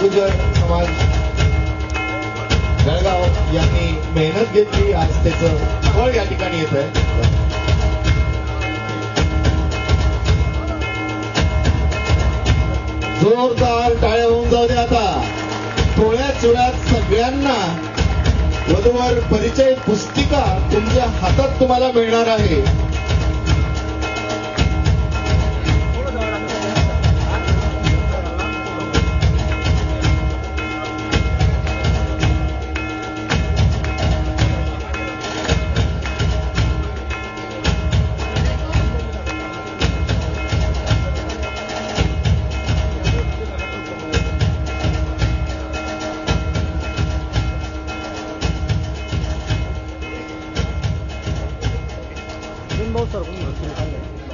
गुजर समाज जळगाव यांनी मेहनत घेतली. आज त्याचं फळ या ठिकाणी येत आहे. जोरदार टाळ्या होऊन जाऊ दे आता. थोड्या चुळ्यात सगळ्यांना वधूवर परिचय पुस्तिका तुमच्या हातात तुम्हाला मिळणार आहे.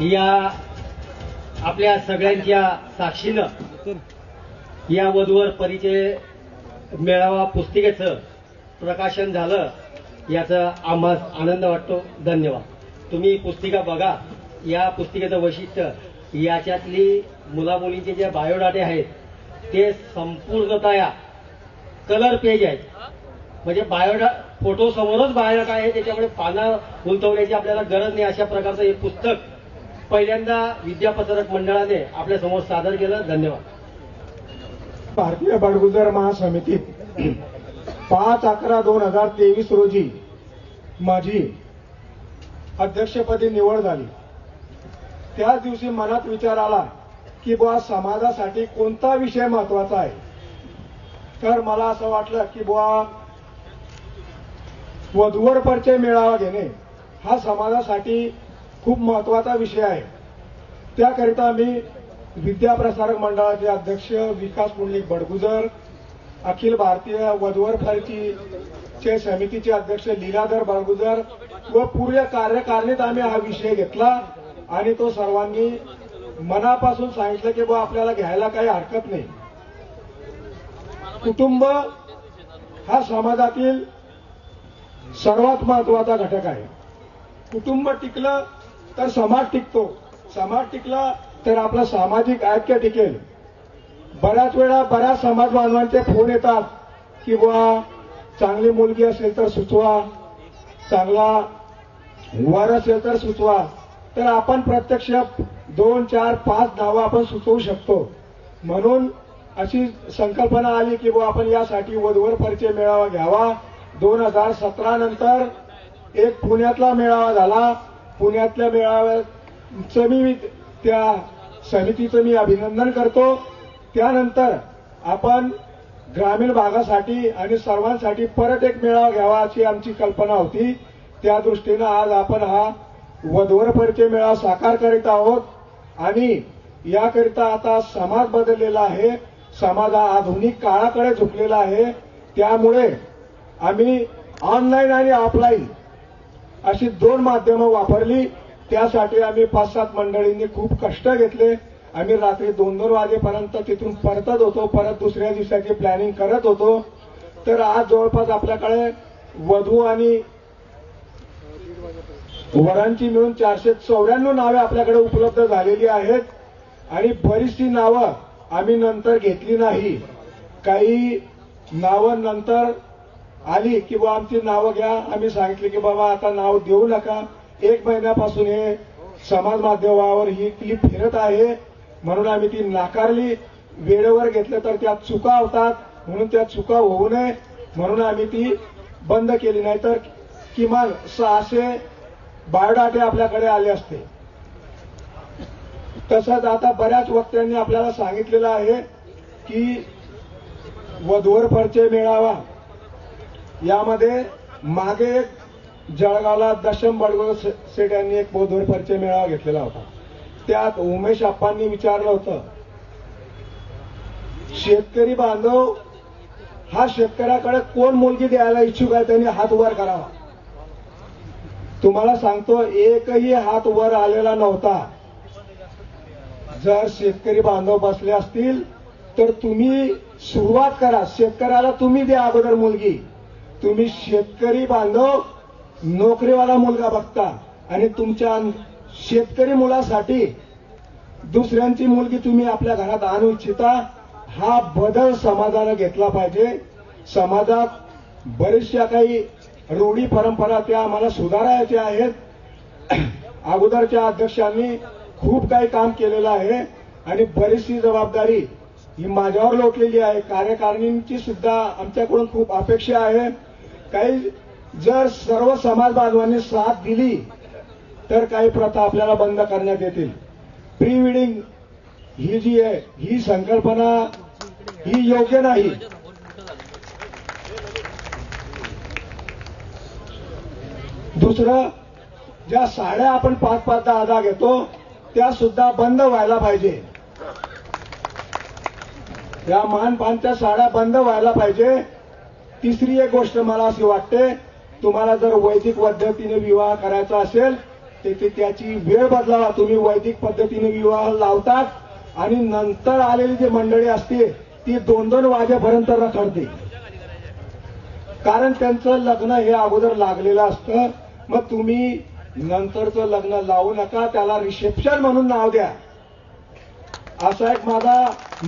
या आपल्या सगळ्यांच्या साक्षीनं या वधूवर परिचय मेळावा पुस्तिकेचं प्रकाशन झालं याचा आम्हा आनंद वाटतो. धन्यवाद. तुम्ही पुस्तिका बघा. या पुस्तिकेचं वैशिष्ट्य याच्यातली मुलामुलींचे जे बायोडाटे आहेत ते संपूर्णतया कलर पेज आहेत. म्हणजे बायोडा फोटो समोरच बायोडाटा आहे त्याच्यामुळे पानं गुंतवण्याची आपल्याला गरज नाही. अशा प्रकारचं हे पुस्तक पहिल्यांदा विद्यापत्रक मंडळाने आपल्यासमोर सादर केलं. धन्यवाद. भारतीय बडगुजर महासमितीत पाच अकरा दोन हजार तेवीस रोजी माझी अध्यक्षपदी निवड झाली. त्याच दिवशी मनात विचार आला की बुवा समाजासाठी कोणता विषय महत्त्वाचा आहे? तर मला असं वाटलं की बुवा वधूवर परिचय मेळावा घेणे हा समाजासाठी खूप महत्त्वाचा विषय आहे. त्याकरिता मी विद्याप्रसारक मंडळाचे अध्यक्ष विकास पुंडलिक बडगुजर अखिल भारतीय वधवर फळची समितीचे अध्यक्ष लीलाधर बडगुजर व पूर्ण कार्यकारिणीत आम्ही हा विषय घेतला आणि तो सर्वांनी मनापासून सांगितलं की बा आपल्याला घ्यायला काही हरकत नाही. कुटुंब हा समाजातील सर्वात महत्त्वाचा घटक आहे. कुटुंब टिकलं तर समाज टिकतो. समाज टिकला तर आपलं सामाजिक ऐक्य टिकेल. बऱ्याच वेळा बऱ्याच समाज बांधवांचे फोन येतात की बुवा चांगली मुलगी असेल तर सुचवा. चांगला वर असेल तर सुचवा. तर आपण प्रत्यक्ष दोन चार पाच नावं आपण सुचवू शकतो. म्हणून अशी संकल्पना आली की बुवा आपण यासाठी वधूवर परिचय मेळावा घ्यावा. दोन हजार सतरा नंतर एक पुण्यातला मेळावा झाला. पुण्यातल्या मेळाव्याचं मी त्या समितीचं मी अभिनंदन करतो. त्यानंतर आपण ग्रामीण भागासाठी आणि सर्वांसाठी परत एक मेळावा घ्यावा अशी आमची कल्पना होती. त्या दृष्टीनं आज आपण हा वधूवर परिचय मेळावा साकार करीत आहोत. आणि याकरिता आता समाज बदललेला आहे. समाज हा आधुनिक काळाकडे झुकलेला आहे. त्यामुळे आम्ही ऑनलाईन आणि ऑफलाईन अशी दोन माध्यमं वापरली. त्यासाठी आम्ही पाच सात मंडळींनी खूप कष्ट घेतले. आम्ही रात्री दोन दोन वाजेपर्यंत तिथून परतत होतो. परत दुसऱ्या दिवसाची प्लॅनिंग करत होतो. तर आज जवळपास आपल्याकडे वधू आणि वरांची मिळून चारशे चौऱ्याण्णव नावे आपल्याकडे उपलब्ध झालेली आहेत. आणि बरीचशी नावं आम्ही नंतर घेतली नाही. काही नावं नंतर आली की बा आमची नावं घ्या. आम्ही सांगितले की बाबा आता नाव देऊ नका. एक महिन्यापासून हे समाज माध्यमावर ही क्लिप फिरत आहे. म्हणून आम्ही ती नाकारली. वेळेवर घेतलं तर त्यात चुका होतात. म्हणून त्या चुका होऊ नये. म्हणून आम्ही ती बंद केली. नाही तर किमान सहाशे बायोडाटे आपल्याकडे आले असते. तसंच आता बऱ्याच वक्त्यांनी आपल्याला सांगितलेलं आहे की वधूवर परिचय मेळावा यामध्ये मागे एक जळगावला दशम बडगोळ सेठ यांनी एक बोधवर परिचय मेळावा घेतलेला होता. त्यात उमेश आप्पांनी विचारलं होतं शेतकरी बांधव हा शेतकऱ्याकडे कोण मुलगी द्यायला इच्छुक आहे त्यांनी हात वर करावा. तुम्हाला सांगतो एकही हात वर आलेला नव्हता. जर शेतकरी बांधव बसले असतील तर तुम्ही सुरुवात करा. शेतकऱ्याला तुम्ही द्या अगोदर मुलगी. तुम्ही शेतकरी बांधव नोकरीवाला मुलगा बघता आणि तुमच्या शेतकरी मुलासाठी दुसऱ्यांची मुलगी तुम्ही आपल्या घरात आणू इच्छिता हा बदल समाजानं घेतला पाहिजे. समाजात बरेचशा काही रूढी परंपरा त्या आम्हाला सुधारायच्या आहेत. अगोदरच्या अध्यक्षांनी खूप काही काम केलेलं आहे आणि बरीचशी जबाबदारी ही माझ्यावर लोटलेली आहे. कार्यकारिणींची सुद्धा आमच्याकडून खूप अपेक्षा आहे. काही जर सर्व समाज बांधवांनी साथ दिली तर काही प्रथा आपल्याला बंद करण्यात येतील. प्री वेडिंग ही जी आहे ही संकल्पना ही योग्य नाही. दुसरं ज्या साड्या आपण पाच पाच दहा दहा घेतो त्या सुद्धा बंद व्हायला पाहिजे. या मानपानच्या साड्या बंद व्हायला पाहिजे. तिसरी एक गोष्ट मला अशी वाटते तुम्हाला जर वैदिक पद्धतीने विवाह करायचा असेल तर त्याची वेळ बदलावा. तुम्ही वैदिक पद्धतीने विवाह लावतात आणि नंतर आलेली जी मंडळी असते ती दोन दोन वाजेपर्यंत रखडते. कारण त्यांचं लग्न हे अगोदर लागलेलं असतं. मग तुम्ही नंतरचं लग्न लावू नका त्याला रिसेप्शन म्हणून नाव द्या. असा एक माझा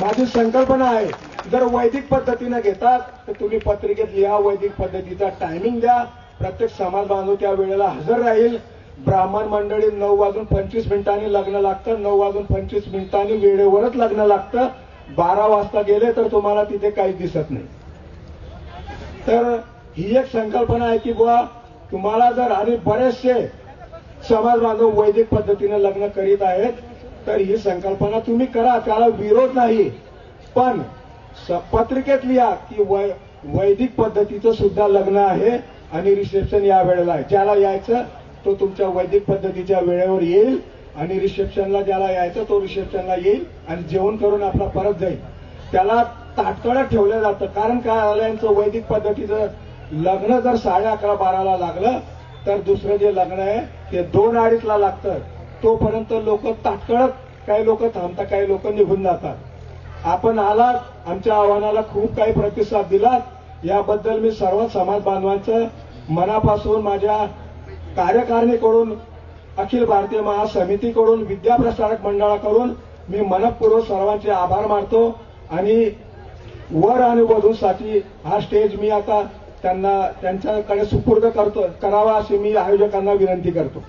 माझी संकल्पना आहे. जर वैदिक पद्धतीनं घेतात तर तुम्ही पत्रिकेत लिहा वैदिक पद्धतीचा टायमिंग द्या. प्रत्येक समाज बांधव त्या वेळेला हजर राहील. ब्राह्मण मंडळी नऊ वाजून पंचवीस मिनिटांनी लग्न लागतं नऊ वाजून पंचवीस मिनिटांनी वेळेवरच लग्न लागतं. बारा वाजता गेले तर तुम्हाला तिथे काही दिसत नाही. तर ही एक संकल्पना आहे की बुवा तुम्हाला जर आणि बरेचसे समाज बांधव वैदिक पद्धतीने लग्न करीत आहेत तर ही संकल्पना तुम्ही करा त्याला विरोध नाही. पण पत्रिकेत लिहा की वै वैदिक पद्धतीचं सुद्धा लग्न आहे आणि रिसेप्शन या वेळेला आहे. ज्याला यायचं तो तुमच्या वैदिक पद्धतीच्या वेळेवर येईल आणि रिसेप्शनला ज्याला यायचं तो रिसेप्शनला येईल आणि जेवण करून आपला परत जाईल. त्याला ताटकळत ठेवलं जातं कारण काय आलं यांचं वैदिक पद्धतीचं लग्न जर साडे अकरा बाराला लागलं तर दुसरं जे लग्न आहे ते दोन अडीचला लागतं. तोपर्यंत लोक ताटकळत काही लोक थांबतात काही लोक निघून जातात. आपण आलात आमच्या आव्हानाला खूप काही प्रतिसाद दिलात. याबद्दल मी सर्व समाज बांधवांचं मनापासून माझ्या कार्यकारिणीकडून अखिल भारतीय महासमितीकडून विद्याप्रसारक मंडळाकडून मी मनपूर्वक सर्वांचे आभार मानतो आणि वर आणि वधूसाठी हा स्टेज मी आता त्यांना त्यांच्याकडे सुपूर्द करतो करावा अशी मी आयोजकांना विनंती करतो.